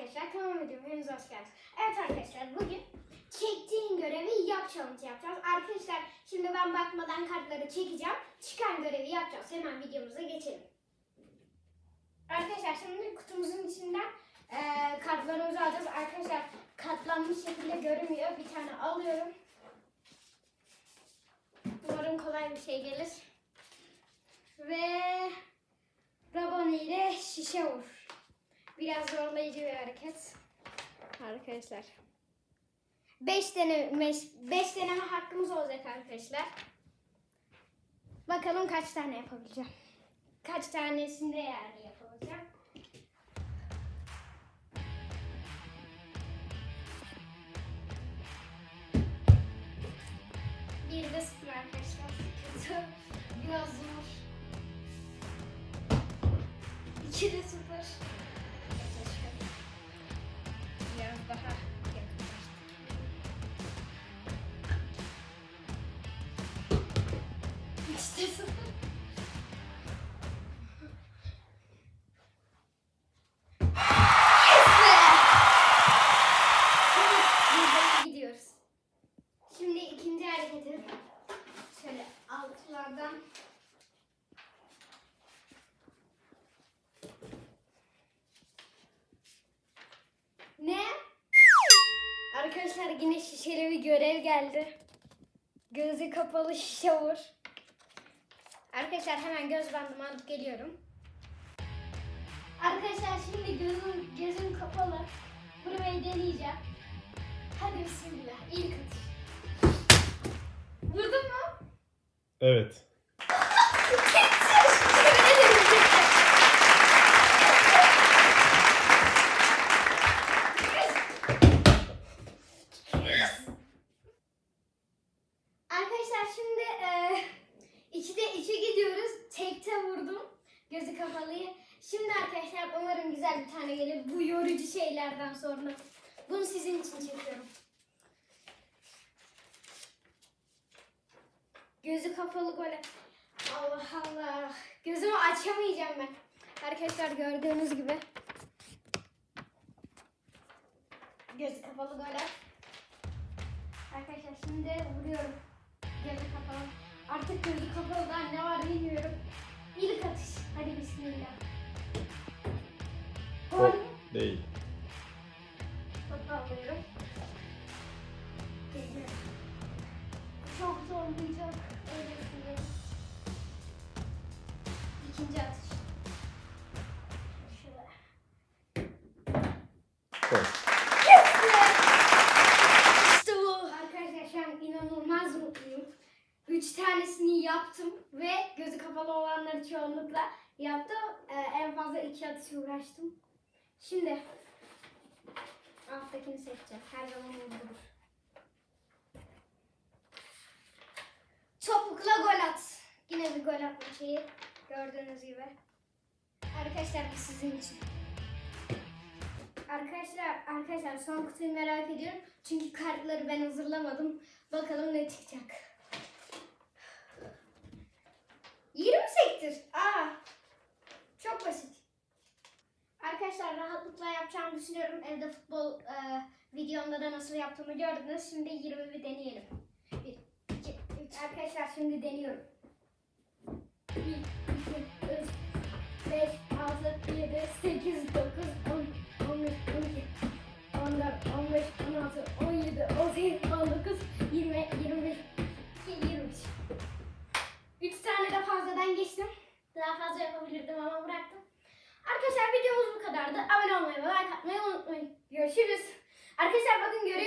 arkadaşlar kanalıma videoma hepiniz hoş geldiniz. Evet arkadaşlar bugün çektiğin görevi yap challenge yapacağız. Arkadaşlar şimdi ben bakmadan kartları çekeceğim. Çıkan görevi yapacağız. Hemen videomuza geçelim. Arkadaşlar şimdi kutumuzun içinden eee kartlarımızı alacağız. Arkadaşlar katlanmış şekilde görünmüyor. Bir tane alıyorum. Umarım kolay bir şey gelir. Ve Rabone ile şişe vur. Biraz zorlayıcı bir hareket. Arkadaşlar. 5 deneme, beş deneme hakkımız olacak arkadaşlar. Bakalım kaç tane yapabileceğim. Kaç tanesinde yani yapabileceğim. Bir de sıfır arkadaşlar. Kötü. Biraz zor. İki de sıfır. Ne? Arkadaşlar yine şişeli bir görev geldi. Gözü kapalı şişe vur. Arkadaşlar hemen göz bandımı alıp geliyorum. Arkadaşlar şimdi gözüm gözüm kapalı. Burayı deneyeceğim. Hadi bismillah. İlk atış. Vurdun mu? Evet. Arkadaşlar şimdi e, içe gidiyoruz. Tekte vurdum. Gözü kapalıyı. Şimdi arkadaşlar umarım güzel bir tane gelir. Bu yorucu şeylerden sonra. Bunu sizin için çekiyorum. Gözü kapalı böyle. Allah Allah. Gözümü açamayacağım ben. Arkadaşlar gördüğünüz gibi. Gözü kapalı böyle. Arkadaşlar şimdi vuruyorum. Gözü kapalı. Artık gözü kapalı daha ne var bilmiyorum. İlk atış. Hadi bismillah. Gol. değil. Topu alıyorum. Geliyorum. Çok zorlayacak. Öyle düşünüyorum. İkinci atış. Gol. İşte bu. Arkadaşlar şu an inanılmaz mutluyum. Üç tanesini yaptım ve gözü kapalı olanları çoğunlukla yaptım. Ee, en fazla iki atış uğraştım. Şimdi alttakini seçeceğim. Her zaman olur. Topukla gol at. Yine bir gol atma şeyi. Gördüğünüz gibi. Arkadaşlar bu sizin için. Arkadaşlar, arkadaşlar son kutuyu merak ediyorum. Çünkü kartları ben hazırlamadım. Bakalım ne çıkacak. 20 sektir. Aa. Çok basit. Arkadaşlar rahatlıkla yapacağımı düşünüyorum. Evde futbol e, videomda da nasıl yaptığımı gördünüz. Şimdi 20 bir deneyelim. 1, 2, 3. Arkadaşlar şimdi deniyorum. 1, 2, 3, 5, 6, 7, 8, 9, 10, 11, 12, 14, 15, 16, 17, 18, 19, 20, 21, 22, 23. 3 tane de fazladan geçtim. Daha fazla yapabilirdim ama bıraktım. Arkadaşlar videomuz bu kadardı. Abone olmayı ve like atmayı unutmayın. Görüşürüz. Arkadaşlar bakın görüyor